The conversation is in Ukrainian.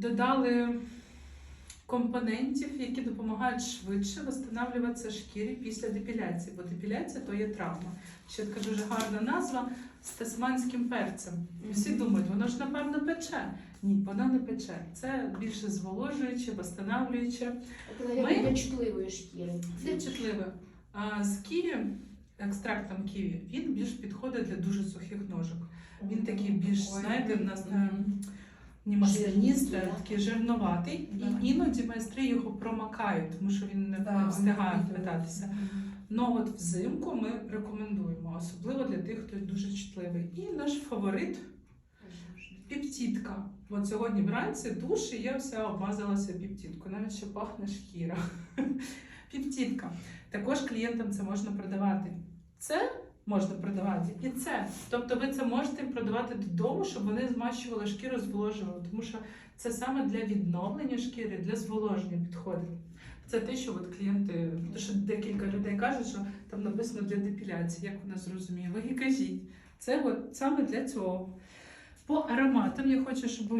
додали компонентів, які допомагають швидше встановлюватися шкірі після депіляції, бо депіляція то є травма. Ще така дуже гарна назва з тасманським перцем. І всі думають, воно ж напевно пече. Ні, воно не пече. Це більше зволожуюче, встановлююче. Ми- для чутливої шкіри. Це чутливе. А з ківі, екстрактом ківі, він більш підходить для дуже сухих ножок. Він такий більш, знаєте, в нас не масляністий, да? такий жирноватий. Да. І іноді майстри його промакають, тому що він не, не встигає впитатися. Ну от взимку ми рекомендуємо, особливо для тих, хто дуже чутливий. І наш фаворит піптітка. От сьогодні вранці душ, і я вся обмазалася піптіткою, навіть ще пахне шкіра. Піптітка. Також клієнтам це можна продавати. Це можна продавати і це. Тобто ви це можете продавати додому, щоб вони змащували шкіру, зволожували, тому що це саме для відновлення шкіри, для зволоження підходить. Це те, що от клієнти, тому що декілька людей кажуть, що там написано для депіляції, як вона зрозуміє. Ви і кажіть. Це от саме для цього. По ароматам я хочу, щоб